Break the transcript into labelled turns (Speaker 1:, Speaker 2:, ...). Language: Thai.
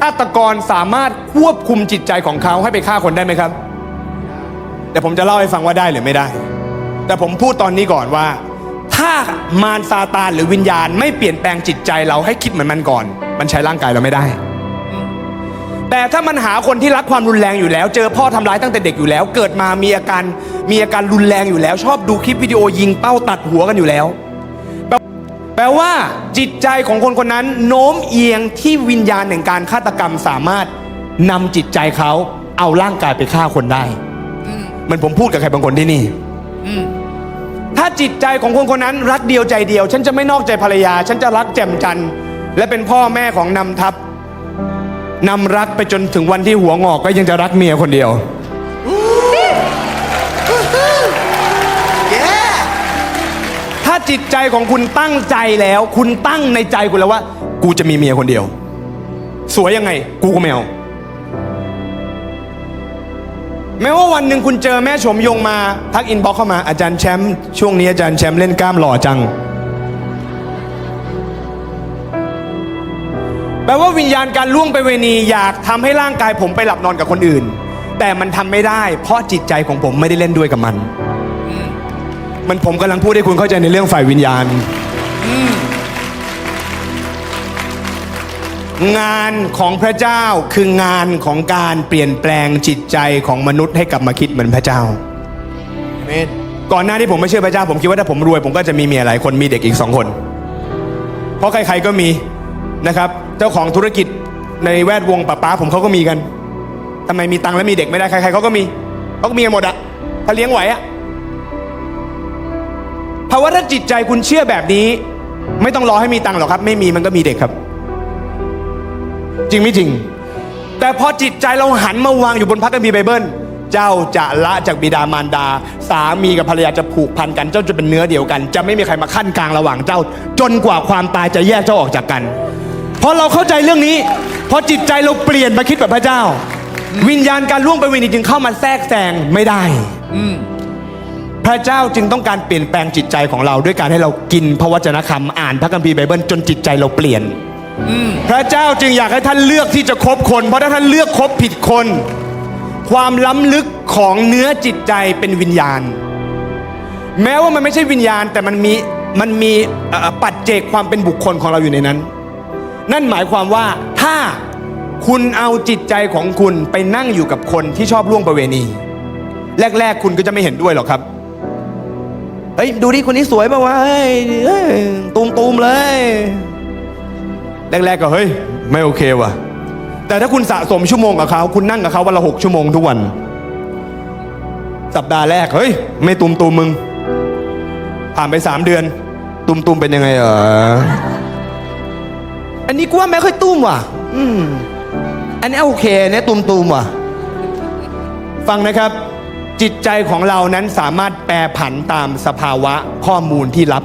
Speaker 1: ฆาตกรสามารถควบคุมจิตใจของเขาให้ไปฆ่าคนได้ไหมครับ แต่ผมจะเล่าให้ฟังว่าได้หรือไม่ได้ แต่ผมพูดตอนนี้ก่อนว่า ถ้ามารซาตานหรือวิญญาณ ไม่เปลี่ยนแปลงจิตใจเราให้คิดเหมือนมันก่อน มันใช้ร่างกายเราไม่ได้ แต่ถ้ามันหาคนที่รักความรุนแรงอยู่แล้ว เจอพ่อทำร้ายตั้งแต่เด็กอยู่แล้ว เกิดมามีอาการมีอาการรุนแรงอยู่แล้ว ชอบดูคลิปวิดีโอยิงเป้าตัดหัวกันอยู่แล้ว แปลว่าจิตใจของคนคนนั้น โน้มเอียงที่วิญญาณแห่งการฆาตกรรมสามารถนำจิตใจเขาเอาร่างกายไปฆ่าคนได้เหมันผมพูดกับใครบางคนที่นี่ถ้าจิตใจของคนคนนั้น รักเดียวใจเดียว ฉันจะไม่นอกใจภรรยา ฉันจะรักแจ่มจันทร์และเป็นพ่อแม่ของนำทัพนำรักไปจนถึงวันที่หัวงอกก็ยังจะรักเมียคนเดียว จิตใจของคุณตั้งใจแล้ว คุณตั้งในใจคุณแล้วว่า กูจะมีเมียคนเดียว สวยยังไง กูก็ไม่เอาแม้ว่าวันหนึ่งคุณเจอแม่ชมยงมา ทักอินบ็อกเข้ามาอาจารย์แชมป์ช่วงนี้อาจารย์แชมป์เล่นกล้ามหล่อจัง แปลว่าวิญญาณการล่วงไปเวณีอยากทำให้ร่างกายผมไปหลับนอนกับคนอื่น แต่มันทำไม่ได้ เพราะจิตใจของผมไม่ได้เล่นด้วยกับมัน มันผมกำลังพูดให้คุณเข้าใจในเรื่องฝ่ายวิญญาณ งานของพระเจ้าคืองานของการเปลี่ยนแปลงจิตใจของมนุษย์ให้กลับมาคิดเหมือนพระเจ้า
Speaker 2: เมน
Speaker 1: ก่อนหน้าที่ผมไม่เชื่อพระเจ้าผมคิดว่าถ้าผมรวย ผมก็จะมีเมียหลายคนมีเด็กอีกสองคน เพราะใครๆก็มีนะครับ เจ้าของธุรกิจในแวดวงป้าป้าผมเขาก็มีกันทำไมมีตังค์แล้วมีเด็กไม่ได้ใครๆเขาก็มีเขาก็มีกันหมดอะถ้าเลี้ยงไหวอะ เพราะว่าถ้าจิตใจคุณเชื่อแบบนี้ ไม่ต้องรอให้มีตังค์หรอกครับ ไม่มีมันก็มีเด็กครับ จริงไม่จริง แต่พอจิตใจเราหันมาวางอยู่บนพระคัมภีร์ไบเบิลเจ้าจะละจากบิดามารดา สามีกับภรรยาจะผูกพันกัน เจ้าจะเป็นเนื้อเดียวกัน จะไม่มีใครมาขั้นกลางระหว่างเจ้า จนกว่าความตายจะแยกเจ้าออกจากกันพอเราเข้าใจเรื่องนี้พอจิตใจเราเปลี่ยนมาคิดแบบพระเจ้า วิญญาณการล่วงไปเวณีจึงเข้ามาแทรกแซงไม่ได้ พระเจ้าจึงต้องการเปลี่ยนแปลงจิตใจของเราด้วยการให้เรากินพระวจนะคำอ่านพระคัมภีร์ไบเบิลจนจิตใจเราเปลี่ยนพระเจ้าจึงอยากให้ท่านเลือกที่จะคบคน เพราะถ้าท่านเลือกคบผิดคน ความล้ำลึกของเนื้อจิตใจเป็นวิญญาณ แม้ว่ามันไม่ใช่วิญญาณ แต่มันมีมันมีเอ่อปัจเจกความเป็นบุคคลของเราอยู่ในนั้น นั่นหมายความว่าถ้าคุณเอาจิตใจของคุณไปนั่งอยู่กับคนที่ชอบล่วงประเวณี แรก ๆ คุณก็จะไม่เห็นด้วยหรอกครับ เฮ้ยดูดิคนนี้สวยป่าวะเฮ้ยเฮ้ยตูมตูมๆเลย แรกๆก็เฮ้ย ไม่โอเคว่ะ แต่ถ้าคุณสะสมชั่วโมงกับเขาคุณนั่งกับเขาวันละหกชั่วโมงทุกวัน สัปดาห์แรก เฮ้ย ไม่ตูมตูมๆมึง ผ่านไปสามเดือนตูมตูมๆเป็นยังไงเอออันนี้กูว่าไม่ค่อยตุ้มว่ะ อืม อันนี้โอเคเนี่ยตูมตูมๆว่ะ ฟังนะครับ จิตใจของเรานั้นสามารถแปรผันตามสภาวะข้อมูลที่รับ